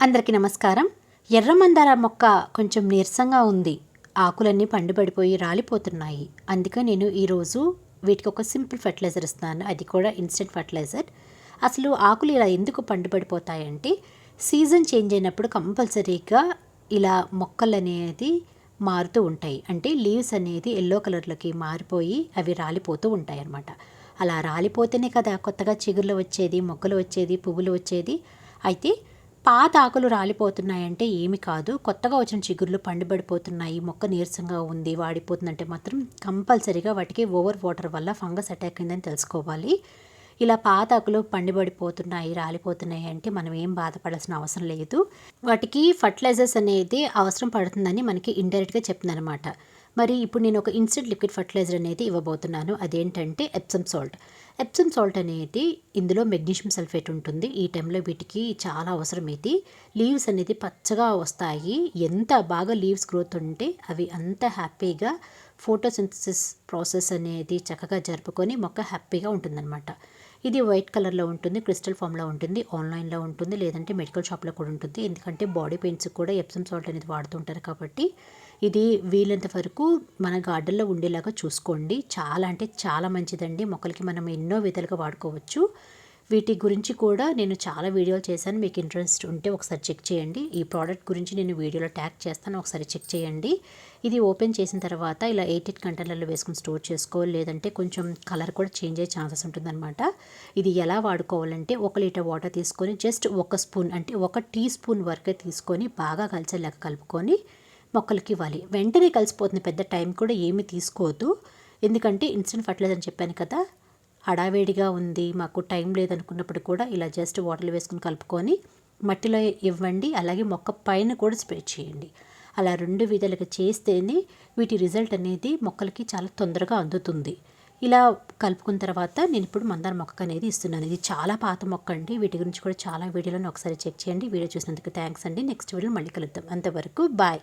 అందరికీ నమస్కారం. ఎర్రమందార మొక్క కొంచెం నీరసంగా ఉంది. ఆకులన్నీ పండుపడిపోయి రాలిపోతున్నాయి. అందుకే నేను ఈరోజు వీటికి ఒక సింపుల్ ఫర్టిలైజర్ ఇస్తున్నాను. అది కూడా ఇన్స్టెంట్ ఫర్టిలైజర్. అసలు ఆకులు ఇలా ఎందుకు పండుపడిపోతాయంటే సీజన్ చేంజ్ అయినప్పుడు కంపల్సరీగా ఇలా మొక్కలు అనేది మారుతూ ఉంటాయి. అంటే లీవ్స్ అనేది ఎల్లో కలర్లోకి మారిపోయి అవి రాలిపోతూ ఉంటాయి అన్నమాట. అలా రాలిపోతేనే కదా కొత్తగా చిగుర్లు వచ్చేది మొక్కలు వచ్చేది పువ్వులు వచ్చేది. అయితే పాత ఆకులు రాలిపోతున్నాయంటే ఏమి కాదు. కొత్తగా వచ్చిన చిగుర్లు పండుబడిపోతున్నాయి మొక్క నీరసంగా ఉంది వాడిపోతుందంటే మాత్రం కంపల్సరీగా వాటికి ఓవర్ వాటర్ వల్ల ఫంగస్ అటాక్ అయిందని తెలుసుకోవాలి. ఇలా పాత ఆకులు పండిబడిపోతున్నాయి రాలిపోతున్నాయి అంటే మనం ఏం బాధపడాల్సిన అవసరం లేదు. వాటికి ఫర్టిలైజర్స్ అనేది అవసరం పడుతుందని మనకి ఇండైరెక్ట్గా చెప్తుంది అనమాట మరి ఇప్పుడు నేను ఒక ఇన్స్టెంట్ లిక్విడ్ ఫర్టిలైజర్ అనేది ఇవ్వబోతున్నాను. అదేంటంటే ఎప్సమ్ సాల్ట్. ఎప్సమ్ సాల్ట్ అనేది ఇందులో మెగ్నీషియం సల్ఫేట్ ఉంటుంది. ఈ టైంలో వీటికి చాలా అవసరం ఇది. లీవ్స్ అనేది పచ్చగా వస్తాయి. ఎంత బాగా లీవ్స్ గ్రోత్ ఉంటే అవి అంత హ్యాపీగా ఫోటోసింథసిస్ ప్రాసెస్ అనేది చక్కగా జరుపుకొని మొక్క హ్యాపీగా ఉంటుందన్నమాట. ఇది వైట్ కలర్లో ఉంటుంది క్రిస్టల్ ఫామ్లో ఉంటుంది ఆన్లైన్లో ఉంటుంది లేదంటే మెడికల్ షాప్లో కూడా ఉంటుంది. ఎందుకంటే బాడీ పెయిన్స్ కూడా ఎప్సమ్ సాల్ట్ అనేది వాడుతుంటారు కాబట్టి ఇది వీలంత వరకు మన గార్డెన్లో ఉండేలాగా చూసుకోండి. చాలా అంటే చాలా మంచిదండి. మొక్కలకి మనం ఎన్నో విధాలుగా వాడుకోవచ్చు. వీటి గురించి కూడా నేను చాలా వీడియోలు చేశాను. మీకు ఇంట్రెస్ట్ ఉంటే ఒకసారి చెక్ చేయండి. ఈ ప్రోడక్ట్ గురించి నేను వీడియోలో ట్యాగ్ చేస్తాను. ఒకసారి చెక్ చేయండి. ఇది ఓపెన్ చేసిన తర్వాత ఇలా ఎయిట్ ఎయిట్ కంటైనర్లో వేసుకుని స్టోర్ చేసుకోవాలి లేదంటే కొంచెం కలర్ కూడా చేంజ్ అయ్యే ఛాన్సెస్ ఉంటుందన్నమాట. ఇది ఎలా వాడుకోవాలంటే ఒక లీటర్ వాటర్ తీసుకొని జస్ట్ ఒక స్పూన్ అంటే ఒక టీ స్పూన్ వరకే తీసుకొని బాగా కలిసేలాగా కలుపుకొని మొక్కలకి ఇవ్వాలి. వెంటనే కలిసిపోతుంది. పెద్ద టైం కూడా ఏమీ తీసుకోవద్దు ఎందుకంటే ఇన్స్టెంట్ ఫర్టిలైజర్ అని చెప్పాను కదా హడావేడిగా ఉంది మాకు టైం లేదనుకున్నప్పుడు కూడా ఇలా జస్ట్ వాటర్లో వేసుకుని కలుపుకొని మట్టిలో ఇవ్వండి అలాగే మొక్క పైన కూడా స్ప్రే చేయండి. అలా రెండు విధాలుగా చేస్తేనే వీటి రిజల్ట్ అనేది మొక్కలకి చాలా తొందరగా అందుతుంది. ఇలా కలుపుకున్న తర్వాత నేను ఇప్పుడు మందార మొక్క అనేది ఇస్తున్నాను. ఇది చాలా పాత మొక్క అండి. వీటి గురించి కూడా చాలా వీడియోలను ఒకసారి చెక్ చేయండి. వీడియో చూసినందుకు థ్యాంక్స్ అండి. నెక్స్ట్ వీడియో మళ్ళీ కలుద్దాం. అంతవరకు బాయ్.